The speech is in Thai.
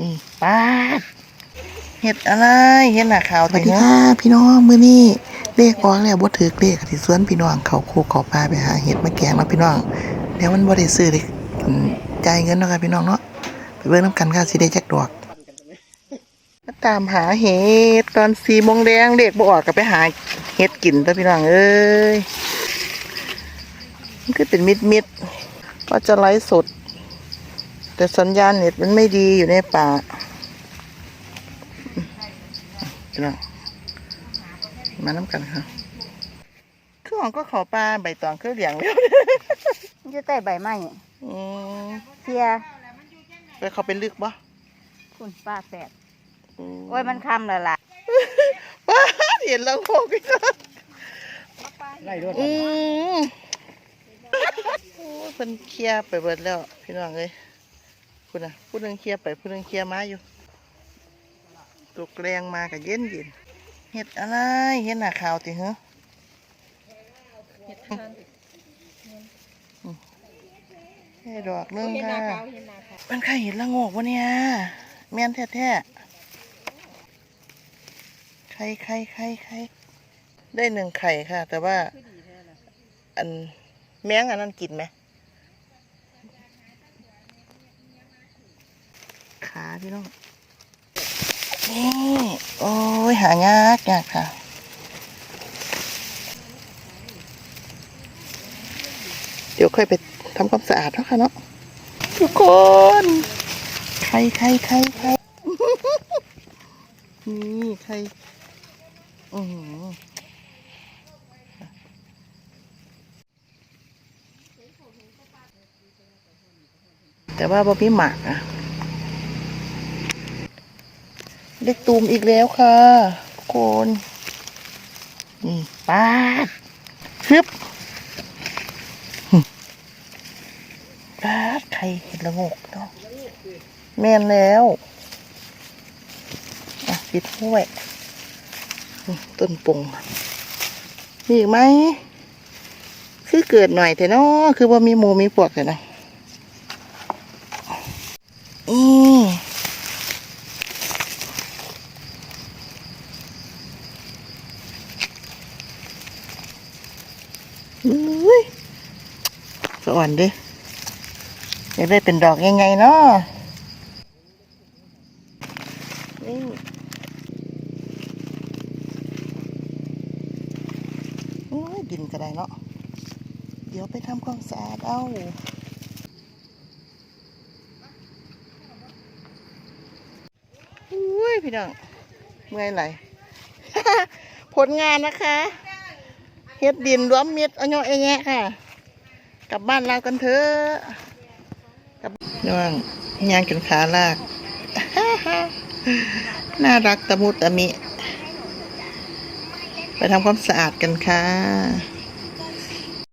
นี่ป้าดเห็ดอะไรเห็ดหน้าขาวสวัสดีค่ะพี่น้องมื้อนี้เลขออกแล้วบ่ถือเลขสิสวนพี่น้องเขาโคกเขาปลาไปหาเห็ดมาแกงเนาพี่น้องเดี๋ยวมันบ่ได้ซื้อเลยอืมจ่ายเงินเนาะค่ะพี่น้องเนาะไปเบิ่งนํกันค่ะสิได้จักดอกมาตามหาเห็ดตอนสี่โมงแดงเด็กบ่ออกก็ไปหาเห็ดกินตัวพี่น้องเอ้ยมันคือเป็นมิดมิดๆว่าจะไลฟ์สด แต่สัญญาณเน็ตมันไม่ดีอยู่ในป่าอืมพี่น้องมาน้ำกันค่ะช่วงก็ขอปลาใบตองเครื่องเหลียงแล้วมันจะใต้ใบไม้อืมเสียไปเขาไปลึกบ่คุณป้าแสบอืมโอ้ยมันคำแล้วล่ะว้าเห็นแล้วโงกพี่น้องไล่ด้วยอืมโอ้ยเพิ่นเคลียร์ไปเบิดแล้ว พี่น้องเอ้ย คุณน่ะผู้หนึงเคลียร์ไปผู้หนึงเคลียร์มาอยู่ตกแรงมากับเย็นเย็นเห็ดอะไรเห็ดหน้าขาวติเหรอเห็ดดอกหนึงค่ะมันใครเห็นละโงกวะเนี่ยแม่นแท้ๆไข่ไข่ไข่ไข่ได้หนึ่งไข่ค่ะ แต่ว่า อันแมงอันนั้นกินไหม ขา พี่น้องนี่โอ้ยหายากยากค่ะเดี๋ยวค่อยไปทำความสะอาดเนาะค่ะเนาะทุกคนใครใครใครใครนี่ใครอือหือแต่ว่าบ่มีหมากอะ เล็กตูมอีกแล้วค่ะทุกคนนี่ปาดชึบหึปาดไข่เห็ดละงกเนาะแม่นแล้วอะปิดห้วยต้นปงมีอีกไหม คือเกิดหน่อยแต่เนาะคือว่ามีหมูมีพวกแต่เนาะ อี อุ้ยสะอ่อนดิอยากได้เป็นดอกยังไงเนาะนี่ดินก็ได้เนาะ เดี๋ยวไปทำความสะอาดเอาอุ้ยพี่น้องเมื่อยไหลผลงานนะคะ เฮ็ดดินรวมมิดเอาเนาะเอแยะค่ะ กลับบ้านเรากันเถอะกับน้องยางจนขาลาก น่ารักตะมุตะมิ ไปทำความสะอาดกันค่ะ